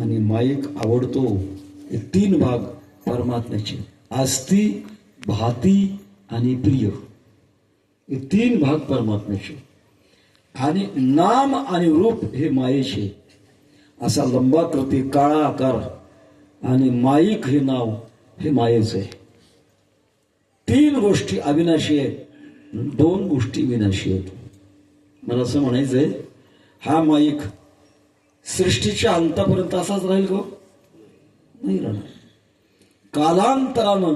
आणि माईक आवडतो हे तीन भाग परमात्म्याचे. आस्ती भाती आणि प्रिय. हे तीन भाग परमात्म्याचे. आणि नाम आणि रूप हे मायेचे. असा लंबा कृती काळा आकार आणि माईक हे नाव हे मायेचं आहे. तीन गोष्टी अविनाशी आहेत दोन गोष्टी विनाशी आहेत. मला असं म्हणायचं आहे हा माईक सृष्टीच्या अंतापर्यंत असाच राहील का? नाही राहणार. कालांतरानं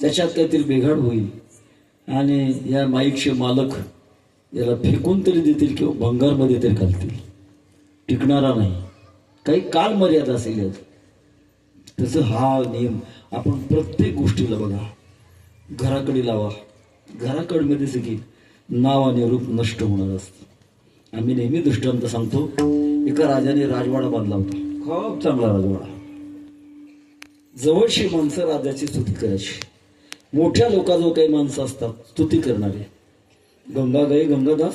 त्याच्यात काहीतरी बिघाड होईल. आणि या माईकचे मालक याला फेकून तरी देतील किंवा भंगारमध्ये तरी घालतील. टिकणारा नाही. काही काल मर्यादा असेल यात. तसं हा नियम आपण प्रत्येक गोष्टीला बघा. घराकडे लावा. घराकडमध्ये सगळी नाव आणि रूप नष्ट होणार असतं. आम्ही नेहमी दृष्टांत सांगतो एका राजाने राजवाडा बांधला होता. खूप चांगला राजवाडा. जवळची माणसं राजाची स्तुती करायची. मोठ्या लोकाजवळ काही माणसं असतात स्तुती करणारे. गंगा गाई गंगादास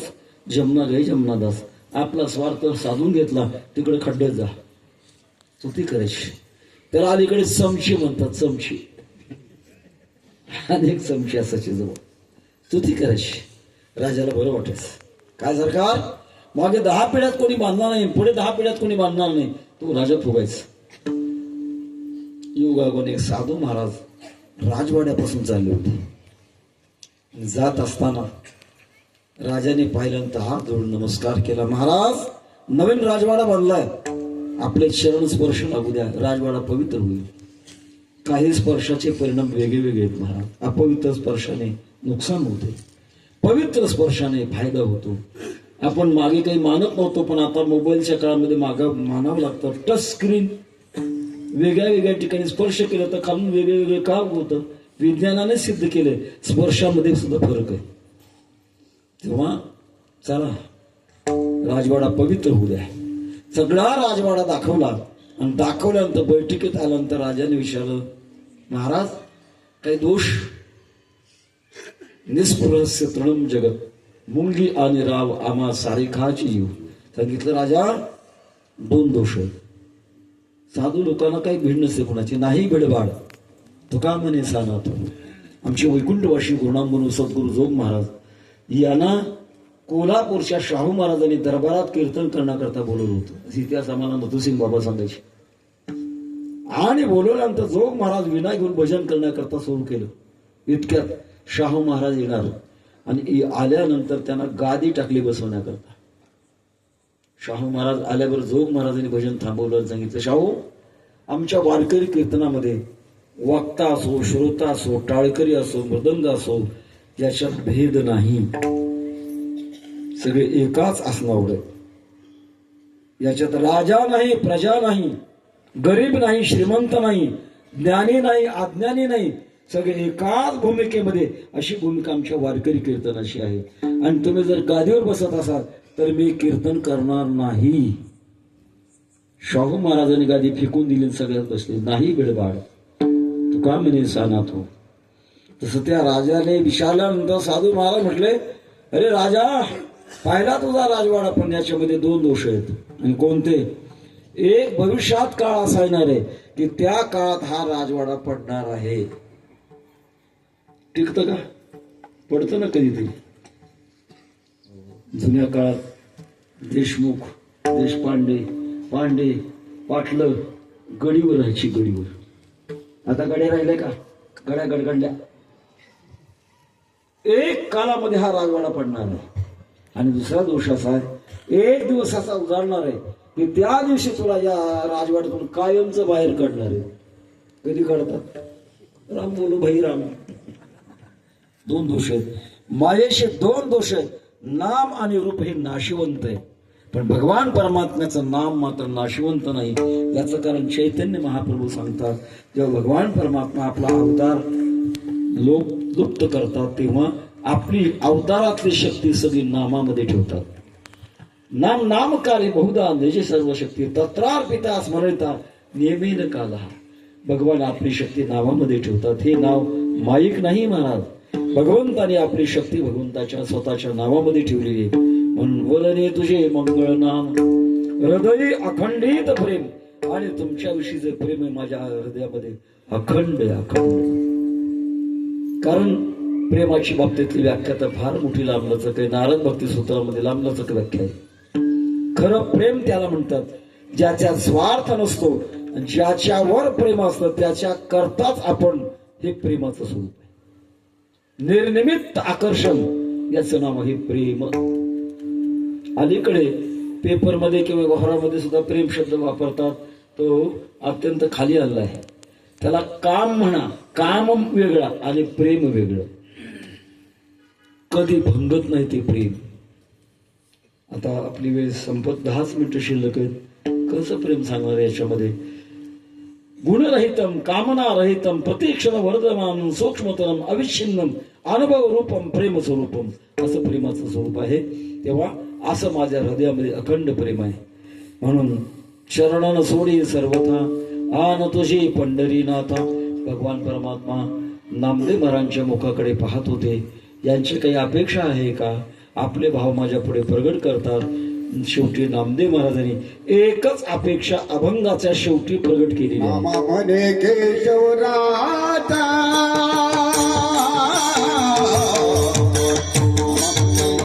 जमनागाई गाई आपला स्वार्थ साधून घेतला तिकडे खड्ड्यात जा. स्तुती करायची. त्याला अलीकडे समशी म्हणतात समशी. अनेक समशी असायची जवळ. स्तुती करायची. राजाला बरं वाटायचं. काय सरकार? मागे दहा पिढ्यात कोणी बांधणार नाही पुढे दहा पिढ्यात कोणी बांधणार नाही. तो राजा फुगायचा युगागोन एक साधू महाराज राजवाड्यापासून चालले होते. जात असताना राजाने पाहिल्यानंतर हात जोडून नमस्कार केला महाराज नवीन राजवाडा बांधलाय. आपले चरण स्पर्श लागू द्या. राजवाडा पवित्र होईल. काही स्पर्शाचे परिणाम वेगळे वेगळे आहेत महाराज. अपवित्र स्पर्शाने नुकसान होते. पवित्र स्पर्शाने फायदा होतो. आपण मागे काही मानत नव्हतो पण आता मोबाईलच्या काळामध्ये माग मानावं लागतं. टच स्क्रीन वेगळ्या वेगळ्या ठिकाणी स्पर्श केलं तर खालून वेगळे वेगळे का होतं? विज्ञानाने सिद्ध केले स्पर्शामध्ये सुद्धा फरक आहे. तेव्हा चला राजवाडा पवित्र होऊ द्या. सगळा राजवाडा दाखवला आणि दाखवल्यानंतर बैठकीत आल्यानंतर राजाने विचारलं महाराज काही दोष? निस्पृहस्य तृणम जगत. मुंगी आणि राव आम्हा सारिखाची जीव सांगितलं राजा दोन दोष आहेत साधू लोकांना काही भीड नसते कोणाची नाही भिडबाड तुका म्हणे सांगत आमचे वैकुंठवाशी गुरुनाम म्हणून सद्गुरू जोग महाराज यांना कोल्हापूरच्या शाहू महाराजांनी दरबारात कीर्तन करण्याकरता बोलवलं होतं इतिहास आम्हाला मधुसिंग बाबा सांगायचे आणि बोलवल्यानंतर जोग महाराज विना घेऊन भजन करण्याकरता सुरू केलं इतक्यात शाहू महाराज येणार आणि आल्यानंतर त्यांना गादी टाकली बसवण्याकरता. शाहू महाराज आल्यावर जोग महाराजांनी भजन थांबवलं सांगितलं शाहू आमच्या वारकरी कीर्तनामध्ये वक्ता असो श्रोता असो टाळकरी असो मृदंग असो याच्यात भेद नाही. सगळे एकाच असणार याच्यात राजा नाही प्रजा नाही गरीब नाही श्रीमंत नाही ज्ञानी नाही अज्ञानी नाही सगळे एकाच भूमिकेमध्ये अशी भूमिका आमच्या वारकरी कीर्तनाची आहे. आणि तुम्ही जर गादीवर बसत असाल तर मी कीर्तन करणार नाही. शाहू महाराजांनी गादी फेकून दिली सगळ्यात बसले. नाही बिडबाड. तू का म्हणे सानात हो? तसं त्या राजाने विचारल्यानंतर साधू महाराज म्हटले अरे राजा पाहिला तुझा राजवाडा पण याच्यामध्ये दोन दोष आहेत. आणि कोणते? एक भविष्यात काळ असा येणार आहे की त्या काळात हा राजवाडा पडणार आहे. टिकतं का? पडतं ना कधीतरी. जुन्या काळात देशमुख देशपांडे पांडे पाटलं गडीवर राहायची गडीवर. आता गड्या राहिल्या का? गड्या गडगडल्या. एक काळामध्ये हा राजवाडा पडणार आहे आणि दुसरा दोष असा आहे एक दिवस असा उजाडणार आहे की त्या दिवशी तुला या राजवाड्यातून कायमचं बाहेर काढणार आहे. कधी काढतात? राम बोलू भाई राम. दोन दोष आहेत. मायेचे दोन दोष आहेत. नाम आणि रूप हे नाशिवंत आहे पण भगवान परमात्म्याचं नाम मात्र नाशिवंत नाही. याचं कारण चैतन्य महाप्रभू सांगतात. जेव्हा भगवान परमात्मा आपला अवतार लोक लुप्त करतात तेव्हा आपली अवतारातली शक्ती सगळी नामामध्ये ठेवतात. नाम नामकार्य बहुधा निजे सर्व शक्ती तत्रार्पिता स्मरता नियमेन काला. भगवान आपली शक्ती नावामध्ये ठेवतात. हे नाव माईक नाही महाराज. भगवंताने आपली शक्ती भगवंताच्या स्वतःच्या नावामध्ये ठेवलेली आहे म्हणून बोलणे तुझे मंगळ नाम. हृदय अखंडित प्रेम. आणि तुमच्याविषयीचं प्रेम आहे माझ्या हृदयामध्ये अखंड अखंड. कारण प्रेमाची बाबतीतली व्याख्या तर फार मोठी लांबलचक आहे. नारद भक्ती सूत्रामध्ये लांबलचक व्याख्या आहे. खरं प्रेम त्याला म्हणतात ज्याच्या स्वार्थ नसतो ज्याच्यावर प्रेम असतं त्याच्या करताच आपण हे प्रेमाचं स्वरूप निर्निमित्त आकर्षण. याचं नाव आहे प्रेम. अलीकडे पेपरमध्ये किंवा व्यवहारामध्ये सुद्धा प्रेम शब्द वापरतात. तो अत्यंत खाली आलेला आहे. त्याला काम म्हणा काम वेगळा आणि प्रेम वेगळं. कधी भंगत नाही ते प्रेम. आता आपली वेळ संपत दहाच मिनिटं शिल्लक आहेत. कसं प्रेम सांगणार याच्यामध्ये? गुणरहितम कामनारहितम प्रतीक्षण वर्धमान सूक्ष्मतरम अविच्छिन्नम अनुभव रूपम प्रेम स्वरूपम असं प्रेमाचं स्वरूप आहे तेव्हा असं माझ्या हृदयामध्ये अखंड प्रेम आहे म्हणून चरणानं सोडी सर्वथा आन तुझी पंढरीनाथा भगवान परमात्मा नामदेव महाराजांच्या मुखाकडे पाहत होते यांची काही अपेक्षा आहे का आपले भाव माझ्या पुढे प्रगट करतात शेवटी नामदेव महाराजांनी एकच अपेक्षा अभंगाच्या शेवटी प्रगट केली आहे. मामा म्हणे केशवराता